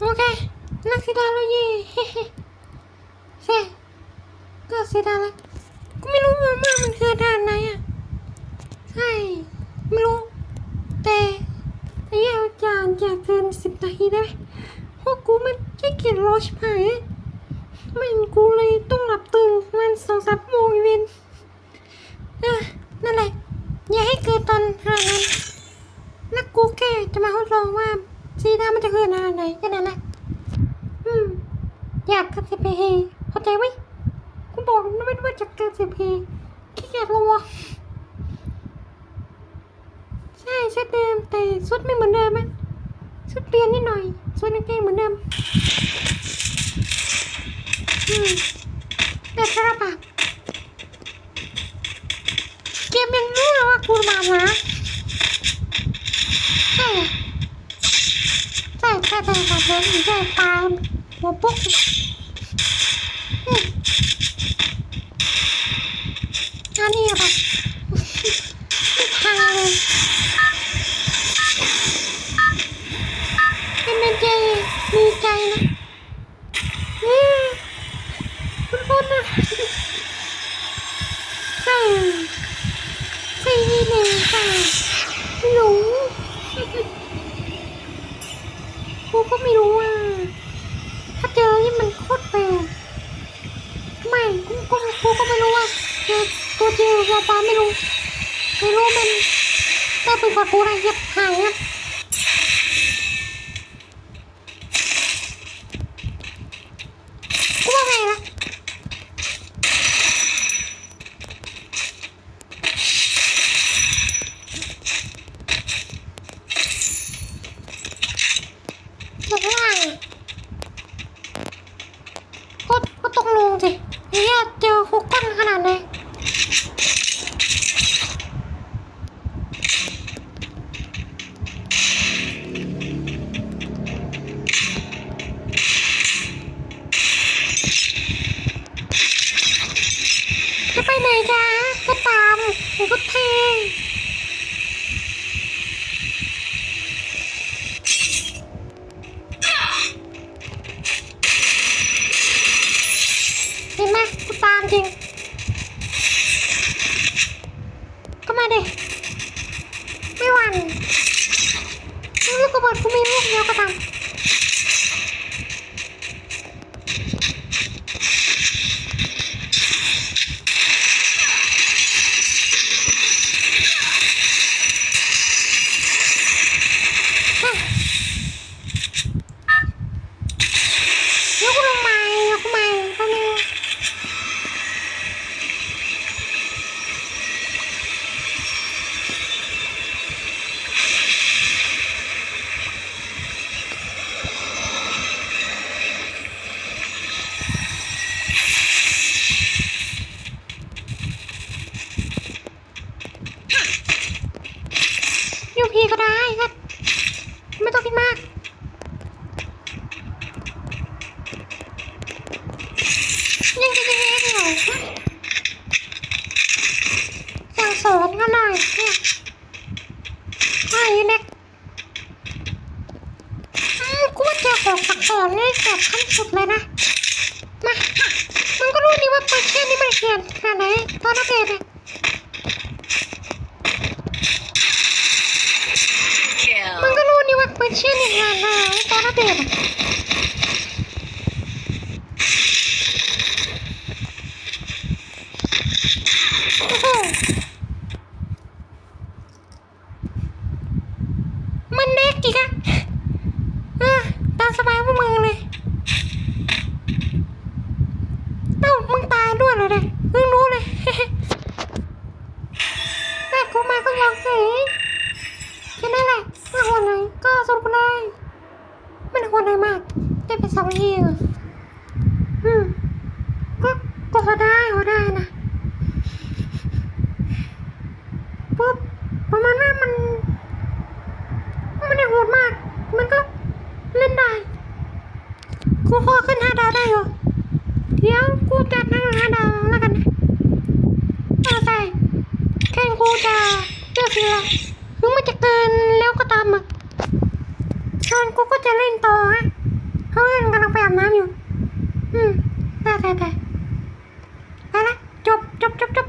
โอเค นักสีดาแล้วเย่เฮ้ยใช่ก็สีดาแล้วก็ไม่รู้ว่ามันมันคือด่านไหนอะ ใช่ ไม่รู้ แต่ไอ้เหี้ยอย่าอย่าเกินสิบนาทีได้ไหมเพราะกูมันขี้เกียจรอชิบหายมันกูเลยต้องหลับตื่นมันสองสามโมงอีเวนนั่นแหละ อย่าให้เกิดตอนขนานั้นแล้วกูแค่จะมาทดลองว่า สีดามันจะคืออะไรไหนแค่นั้นะอืม อยากกับสิบเพเข้าใจไหมกูบอกนะไม่ว่าจะเกินสิบเพขี้เกียจรอใช่ชุดเดิมแต่ชุดไม่เหมือนเดิมไหมชุดเปลี่ยนนิดหน่อยชุดกางเกงเหมือนเดิมอืมแต่สระบาเกมยังรู้เลยว่ากูมานะใช่ ใช่ใช่ใช่ใช่ใช่ใช่ตามหัวปุ๊กอันนี้อะไม่ทางเลยเป็นเป็นใจมีใจนะคุณคุณนะใช่ใช่หนึ่งใช่ไม่รู้ กูก็ไม่รู้ว่าถ้าเจอนี่มันโคตรแปลกไม่กูก็กูก็ไม่รู้ว่าเจอตัวจริงหรือเปล่าไม่รู้ ไม่รู้มันถ้าเป็นกว่ากูอะไรเย็บหายอะ ก็เทเห็นไหมกูตามจริง ก็มาดิไม่หวั่นลูกกระเบิดกูมีลูกเดียวก็ตามยกกูลงมายกกูมาตอนนี้ ยูพีก็ได้ครับไม่ต้องคิดมากยังยังไงเหรอสั่งสอนกันหน่อยเนี่ยไอ้เน็กอืมกูว่าเจอของสั่งสอนนี่แบบขั้นสุดเลยนะ มา มึงก็รู้นี่ว่าเปิดแค่นี้มันเขียนขนาดไหนตอนนักเรียนเนี่ย Kill. มึงก็รู้นี่ว่าเปิดเชื่อนี่งานนะตอนอัป เดมันเด็กอีกอะเออตามสบายพวกมึงเลย เอ้ามึงตายด้วยเหรอเนี่ยเพิ่งรู้เลย แต่กูมาก็ลองสิ แค่นั้นแหละไม่หัวไหนก็สรุปเลย ไม่ได้หัวไหนมาก ได้ไปสองทีอะอืมก็ก็พอได้พอได้นะปุ๊บประมาณว่ามันมันไม่ได้โหดมาก มันก็เล่นได้กูพอขึ้นห้าดาวได้เหรอเดี๋ยวกูจัดให้ห้าดาวแล้วกันนะเอาใส่แค่งกูจะเลือกทีละถึงมันจะเกินแล้วก็ตามอะ ช้นกูก็จะเล่นต่อฮะเพราะว่นกำลังไปอาบน้ำอยู่ อืมได้ได้ได้ไปละจบจบจบจบ